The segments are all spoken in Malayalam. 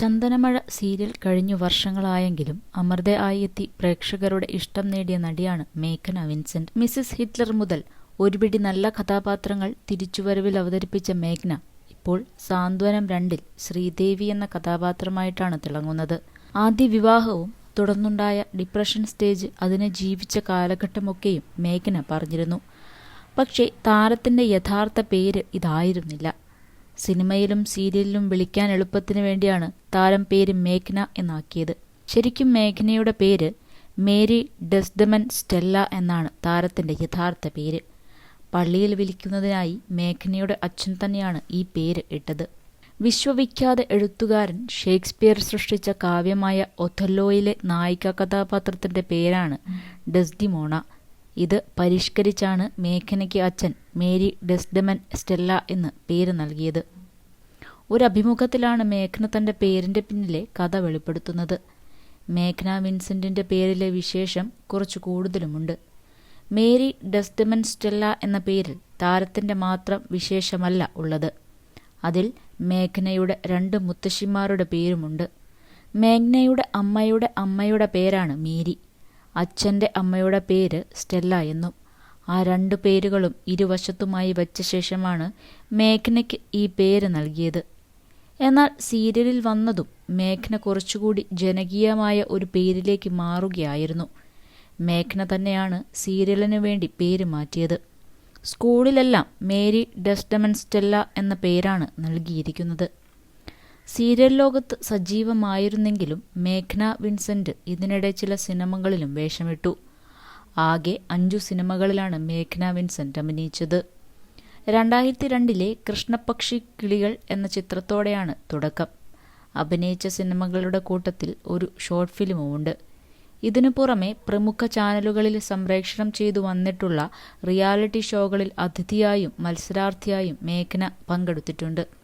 ചന്ദനമഴ സീരിയൽ കഴിഞ്ഞു വർഷങ്ങളായെങ്കിലും അമൃത ആയി എത്തി പ്രേക്ഷകരുടെ ഇഷ്ടം നേടിയ നടിയാണ് മേഘന വിൻസെന്റ്. മിസ്സിസ് ഹിറ്റ്ലർ മുതൽ ഒരുപിടി നല്ല കഥാപാത്രങ്ങൾ തിരിച്ചുവരവിൽ അവതരിപ്പിച്ച മേഘ്ന ഇപ്പോൾ സാന്ത്വനം രണ്ടിൽ ശ്രീദേവി എന്ന കഥാപാത്രമായിട്ടാണ് തിളങ്ങുന്നത്. ആദ്യ വിവാഹവും തുടർന്നുണ്ടായ ഡിപ്രഷൻ സ്റ്റേജ് അതിനെ ജീവിച്ച കാലഘട്ടമൊക്കെയും മേഘന പറഞ്ഞിരുന്നു. പക്ഷേ താരത്തിന്റെ യഥാർത്ഥ പേര് ഇതായിരുന്നില്ല. സിനിമയിലും സീരിയലിലും വിളിക്കാൻ എളുപ്പത്തിന് വേണ്ടിയാണ് താരം പേര് മേഘ്ന എന്നാക്കിയത്. ശരിക്കും മേഘ്നയുടെ പേര് മേരി ഡെസ്ഡമൻ സ്റ്റെല്ല എന്നാണ് താരത്തിന്റെ യഥാർത്ഥ പേര്. പള്ളിയിൽ വിളിക്കുന്നതിനായി മേഘ്നയുടെ അച്ഛൻ തന്നെയാണ് ഈ പേര് ഇട്ടത്. വിശ്വവിഖ്യാത എഴുത്തുകാരൻ ഷേക്സ്പിയർ സൃഷ്ടിച്ച കാവ്യമായ ഒഥല്ലോയിലെ നായിക കഥാപാത്രത്തിന്റെ പേരാണ് ഡെസ്ഡിമോണ. ഇത് പരിഷ്കരിച്ചാണ് മേഘനയ്ക്ക് അച്ഛൻ മേരി ഡെസ്ഡമൻ സ്റ്റെല്ല എന്ന് പേര് നൽകിയത്. ഒരു അഭിമുഖത്തിലാണ് മേഘന തന്റെ പേരിന്റെ പിന്നിലെ കഥ വെളിപ്പെടുത്തുന്നത്. മേഘന വിൻസെന്റിന്റെ പേരിലെ വിശേഷം കുറച്ചു കൂടുതലുമുണ്ട്. മേരി ഡെസ്ഡമൻ സ്റ്റെല്ല എന്ന പേരിൽ താരത്തിന്റെ മാത്രം വിശേഷമല്ല ഉള്ളത്. അതിൽ മേഘനയുടെ രണ്ട് മുത്തശ്ശിമാരുടെ പേരുമുണ്ട്. മേഘ്നയുടെ അമ്മയുടെ അമ്മയുടെ പേരാണ് മേരി. അച്ഛന്റെ അമ്മയുടെ പേര് സ്റ്റെല്ല എന്നും ആ രണ്ടു പേരുകളും ഇരുവശത്തുമായി വച്ച ശേഷമാണ് മേഘ്നയ്ക്ക് ഈ പേര് നൽകിയത്. എന്നാൽ സീരിയലിൽ വന്നതും മേഘ്ന കുറച്ചുകൂടി ജനകീയമായ ഒരു പേരിലേക്ക് മാറുകയായിരുന്നു. മേഘ്ന തന്നെയാണ് സീരിയലിനു വേണ്ടി പേര് മാറ്റിയത്. സ്കൂളിലെല്ലാം മേരി ഡെസ്റ്റമൻ സ്റ്റെല്ല എന്ന പേരാണ് നൽകിയിരിക്കുന്നത്. സീരിയൽ ലോകത്ത് സജീവമായിരുന്നെങ്കിലും മേഘ്ന വിൻസെന്റ് ഇതിനിടെ ചില സിനിമകളിലും വേഷമിട്ടു. ആകെ അഞ്ചു സിനിമകളിലാണ് മേഘ്ന വിൻസെന്റ് അഭിനയിച്ചത്. രണ്ടായിരത്തി രണ്ടിലെ കൃഷ്ണപക്ഷി കിളികൾ എന്ന ചിത്രത്തോടെയാണ് തുടക്കം. അഭിനയിച്ച സിനിമകളുടെ കൂട്ടത്തിൽ ഒരു ഷോർട്ട് ഫിലിമുമുണ്ട്. ഇതിനു പുറമെ പ്രമുഖ ചാനലുകളിൽ സംപ്രേക്ഷണം ചെയ്തു വന്നിട്ടുള്ള റിയാലിറ്റി ഷോകളിൽ അതിഥിയായും മത്സരാർത്ഥിയായും മേഘ്ന പങ്കെടുത്തിട്ടുണ്ട്.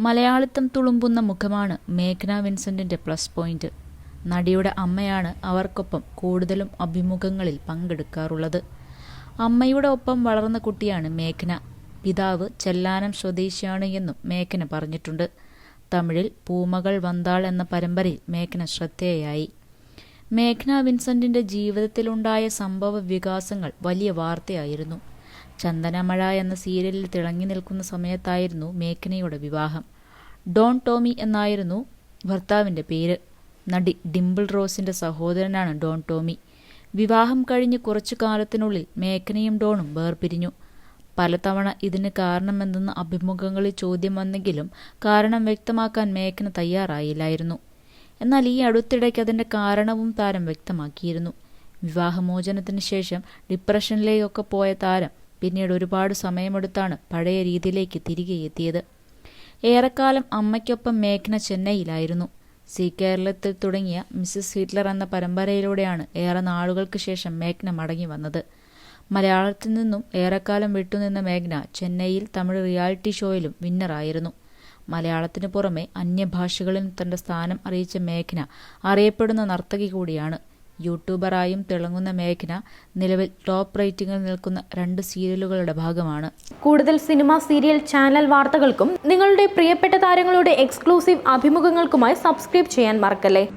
മലയാളിത്തം തുളുമ്പുന്ന മുഖമാണ് മേഘ്ന വിൻസെന്റിന്റെ പ്ലസ് പോയിന്റ്. നടിയുടെ അമ്മയാണ് അവർക്കൊപ്പം കൂടുതലും അഭിമുഖങ്ങളിൽ പങ്കെടുക്കാറുള്ളത്. അമ്മയുടെ ഒപ്പം വളർന്ന കുട്ടിയാണ് മേഘ്ന. പിതാവ് ചെല്ലാനം സ്വദേശിയാണ് എന്നും മേഘന പറഞ്ഞിട്ടുണ്ട്. തമിഴിൽ പൂമകൾ വന്താൾ എന്ന പരമ്പരയിൽ മേഘന ശ്രദ്ധേയായി. മേഘ്ന വിൻസെന്റിന്റെ ജീവിതത്തിലുണ്ടായ സംഭവ വികാസങ്ങൾ വലിയ വാർത്തയായിരുന്നു. ചന്ദനമഴ എന്ന സീരിയലിൽ തിളങ്ങി നിൽക്കുന്ന സമയത്തായിരുന്നു മേഘനയുടെ വിവാഹം. ഡോൺ ടോമി എന്നായിരുന്നു ഭർത്താവിന്റെ പേര്. നടി ഡിംപിൾ റോസിന്റെ സഹോദരനാണ് ഡോൺ ടോമി. വിവാഹം കഴിഞ്ഞ് കുറച്ചു കാലത്തിനുള്ളിൽ മേഘനയും ഡോണും വേർപിരിഞ്ഞു. പലതവണ ഇതിന് കാരണമെന്തെന്ന് അഭിമുഖങ്ങളിൽ ചോദ്യം വന്നെങ്കിലും കാരണം വ്യക്തമാക്കാൻ മേഘന തയ്യാറായില്ലായിരുന്നു. എന്നാൽ ഈ അടുത്തിടയ്ക്ക് അതിന്റെ കാരണവും താരം വ്യക്തമാക്കിയിരുന്നു. വിവാഹമോചനത്തിന് ശേഷം ഡിപ്രഷനിലേക്കൊക്കെ പോയ താരം പിന്നീട് ഒരുപാട് സമയമെടുത്താണ് പഴയ രീതിയിലേക്ക് തിരികെ എത്തിയത്. ഏറെക്കാലം അമ്മയ്ക്കൊപ്പം മേഘ്ന ചെന്നൈയിലായിരുന്നു. സി കേരളത്തിൽ തുടങ്ങിയ മിസ്സസ് ഹിറ്റ്ലർ എന്ന പരമ്പരയിലൂടെയാണ് ഏറെ നാളുകൾക്ക് ശേഷം മേഘ്ന മടങ്ങി വന്നത്. മലയാളത്തിൽ നിന്നും ഏറെക്കാലം വിട്ടുനിന്ന മേഘ്ന ചെന്നൈയിൽ തമിഴ് റിയാലിറ്റി ഷോയിലും വിന്നറായിരുന്നു. മലയാളത്തിനു പുറമെ അന്യഭാഷകളിൽ തന്റെ സ്ഥാനം അറിയിച്ച മേഘ്ന അറിയപ്പെടുന്ന നർത്തകി കൂടിയാണ്. യൂട്യൂബറായും തിളങ്ങുന്ന മേഘ്ന നിലവിൽ ടോപ്പ് റേറ്റിംഗിൽ നിൽക്കുന്ന രണ്ട് സീരിയലുകളുടെ ഭാഗമാണ്. കൂടുതൽ സിനിമ സീരിയൽ ചാനൽ വാർത്തകൾക്കും നിങ്ങളുടെ പ്രിയപ്പെട്ട താരങ്ങളുടെ എക്സ്ക്ലൂസീവ് അഭിമുഖങ്ങൾക്കുമായി സബ്സ്ക്രൈബ് ചെയ്യാൻ മറക്കല്ലേ?